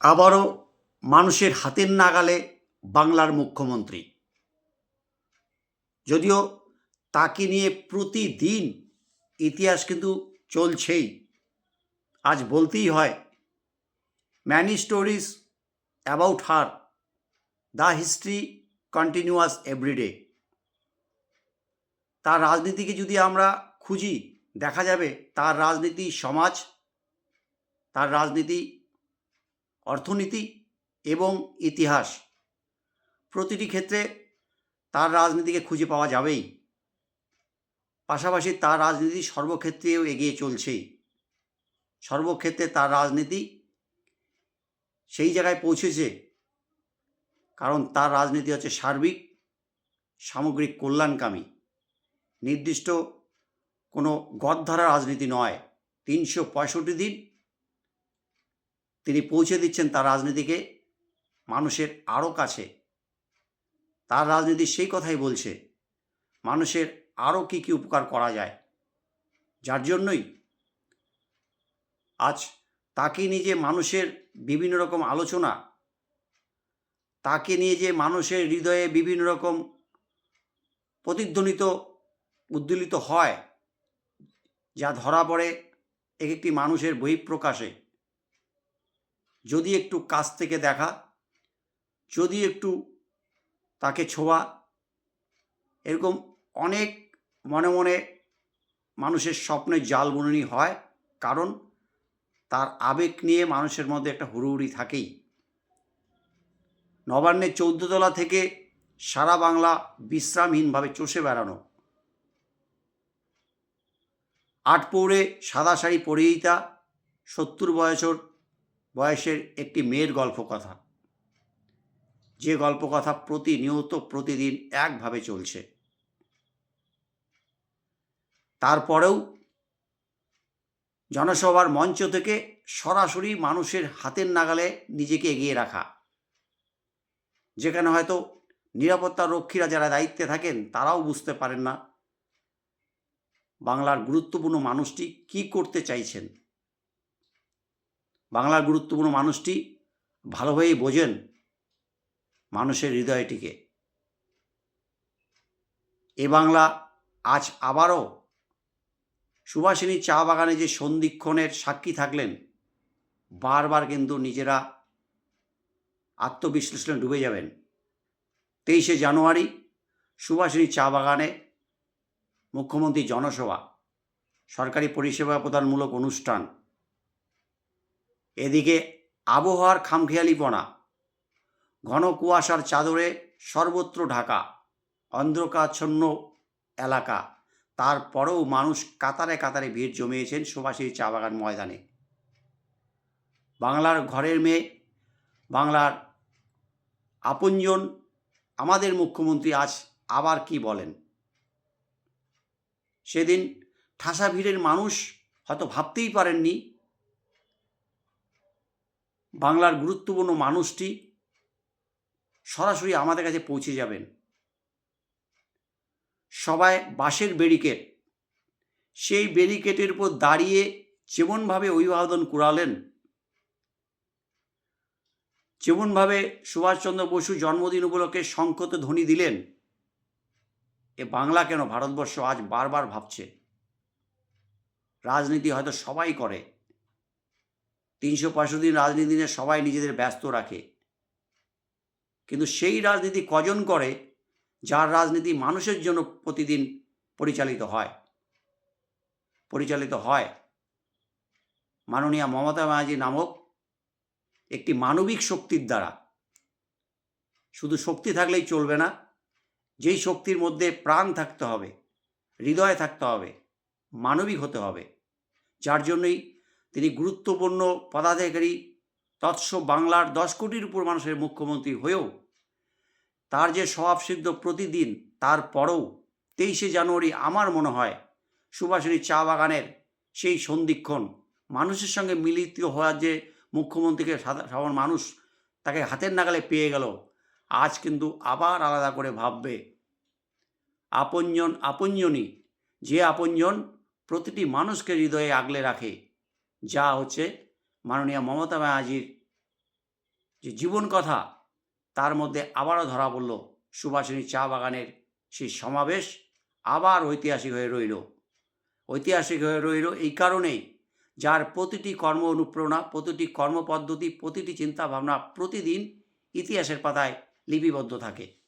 আবারও মানুষের হাতের নাগালে বাংলার মুখ্যমন্ত্রী। যদিও তাকে নিয়ে প্রতিদিন ইতিহাস কিন্তু চলছেই। আজ বলতেই হয় many stories about her the history continuous everyday তার রাজনীতিকে যদি আমরা খুঁজি, দেখা যাবে তার রাজনীতি সমাজ, তার রাজনীতি অর্থনীতি এবং ইতিহাস। প্রতিটি ক্ষেত্রে তার রাজনীতিকে খুঁজে পাওয়া যাবেই। পাশাপাশি তার রাজনীতি সর্বক্ষেত্রেও এগিয়ে চলছেই সর্বক্ষেত্রে তার রাজনীতি সেই জায়গায় পৌঁছেছে। কারণ তার রাজনীতি হচ্ছে সার্বিক, সামগ্রিক কল্যাণকামী। নির্দিষ্ট কোনো গদধারা রাজনীতি নয়। তিনশো পঁয়ষট্টি দিন তিনি পৌঁছে দিচ্ছেন তার রাজনীতিকে মানুষের আরও কাছে। তার রাজনীতি সেই কথাই বলছে, মানুষের আরও কী কী উপকার করা যায়। যার জন্যই আজ তাকে নিয়ে যে মানুষের বিভিন্ন রকম আলোচনা, তাকে নিয়ে যে মানুষের হৃদয়ে বিভিন্ন রকম প্রতিধ্বনিত, উদ্দোলিত হয়, যা ধরা পড়ে এক একটি মানুষের বহিঃপ্রকাশে। যদি একটু কাছ থেকে দেখা, যদি একটু তাকে ছোঁয়া, এরকম অনেক মনে মনে মানুষের স্বপ্নে জাল বুননি হয়, কারণ তার আবেগ নিয়ে মানুষের মধ্যে একটা হুড়ুহুড়ি থাকেই। নবান্নের চৌদ্দতলা থেকে সারা বাংলা বিশ্রামহীনভাবে চষে বেড়ানো। আটপৌরে সাদা শাড়ি পরেই তা সত্তর বয়সর বয়সের একটি মেয়ের গল্প কথা যে গল্প কথা প্রতিনিয়ত প্রতিদিন একভাবে চলছে। তারপরেও জনসভার মঞ্চ থেকে সরাসরি মানুষের হাতের নাগালে নিজেকে এগিয়ে রাখা। যেখানে হয়তো নিরাপত্তা রক্ষীরা যারা দায়িত্বে থাকেন, তারাও বুঝতে পারেন না বাংলার গুরুত্বপূর্ণ মানুষটি কি করতে চাইছেন। বাংলার গুরুত্বপূর্ণ মানুষটি ভালোভাবেই বোঝেন মানুষের হৃদয়টিকে। এ বাংলা আজ আবারও সুভাষিনী চা বাগানে যে সন্ধিক্ষণের সাক্ষী থাকলেন, বারবার কিন্তু নিজেরা আত্মবিশ্লেষণে ডুবে যাবেন। তেইশে জানুয়ারি সুভাষিনী চা বাগানে মুখ্যমন্ত্রী জনসভা, সরকারি পরিষেবা প্রদানমূলক অনুষ্ঠান। এদিকে আবহাওয়ার খামখেয়ালিপনা। ঘন কুয়াশার চাদরে সর্বত্র ঢাকা অন্ধ্রকাচ্ছন্ন এলাকা। তারপরেও মানুষ কাতারে কাতারে ভিড় জমিয়েছেন সুভাষিনী চা বাগান ময়দানে। বাংলার ঘরের মেয়ে, বাংলার আপনজন, আমাদের মুখ্যমন্ত্রী আজ আবার কি বলেন? সেদিন ঠাসা ভিড়ের মানুষ হয়তো ভাবতেই পারেননি বাংলার গুরুত্বপূর্ণ মানুষটি সরাসরি আমাদের কাছে পৌঁছে যাবেন। সবাই বাঁশের ব্যারিকেড, সেই ব্যারিকেডের উপর দাঁড়িয়ে যেমনভাবে অভিবাদন কুড়ালেন, যেমনভাবে সুভাষচন্দ্র বসু জন্মদিন উপলক্ষে সংকত ধ্বনি দিলেন, এ বাংলা কেন ভারতবর্ষ আজ বারবার ভাবছে? রাজনীতি হয়তো সবাই করে। তিনশো পঁয়ষট্টি দিন রাজনীতি নিয়ে সবাই নিজেদের ব্যস্ত রাখে। কিন্তু সেই রাজনীতি কজন করে? যার রাজনীতি মানুষের জন্য প্রতিদিন পরিচালিত হয়। পরিচালিত হয় মাননীয়া মমতা ব্যানার্জি নামক একটি মানবিক শক্তির দ্বারা। শুধু শক্তি থাকলেই চলবে না, যেই শক্তির মধ্যে প্রাণ থাকতে হবে, হৃদয় থাকতে হবে, মানবিক হতে হবে, যার জন্যই তিনি গুরুত্বপূর্ণ পদাধিকারী, তৎস বাংলার দশ কোটির উপর মানুষের মুখ্যমন্ত্রী হয়েও তার যে স্বভাবসিদ্ধ প্রতিদিন তারপরেও তেইশে জানুয়ারি আমার মনে হয় সুভাষিনী চা বাগানের সেই সন্ধিক্ষণ, মানুষের সঙ্গে মিলিত হওয়ার যে মুখ্যমন্ত্রীকে সাধারণ মানুষ তাকে হাতের নাগালে পেয়ে গেল, আজ কিন্তু আবার আলাদা করে ভাববে। আপনজন আপনজনই, যে আপনজন প্রতিটি মানুষকে হৃদয়ে আগলে রাখে যা হচ্ছে মাননীয় মমতা ব্যানার্জির যে জীবন কথা, তার মধ্যে আবারও ধরা পড়ল সুভাষিনী চা বাগানের সেই সমাবেশ, আবার ঐতিহাসিক হয়ে রইল। ঐতিহাসিক হয়ে রইল এই কারণেই যার প্রতিটি কর্ম অনুপ্রেরণা, প্রতিটি কর্মপদ্ধতি, প্রতিটি চিন্তাভাবনা প্রতিদিন ইতিহাসের পাতায় লিপিবদ্ধ থাকে।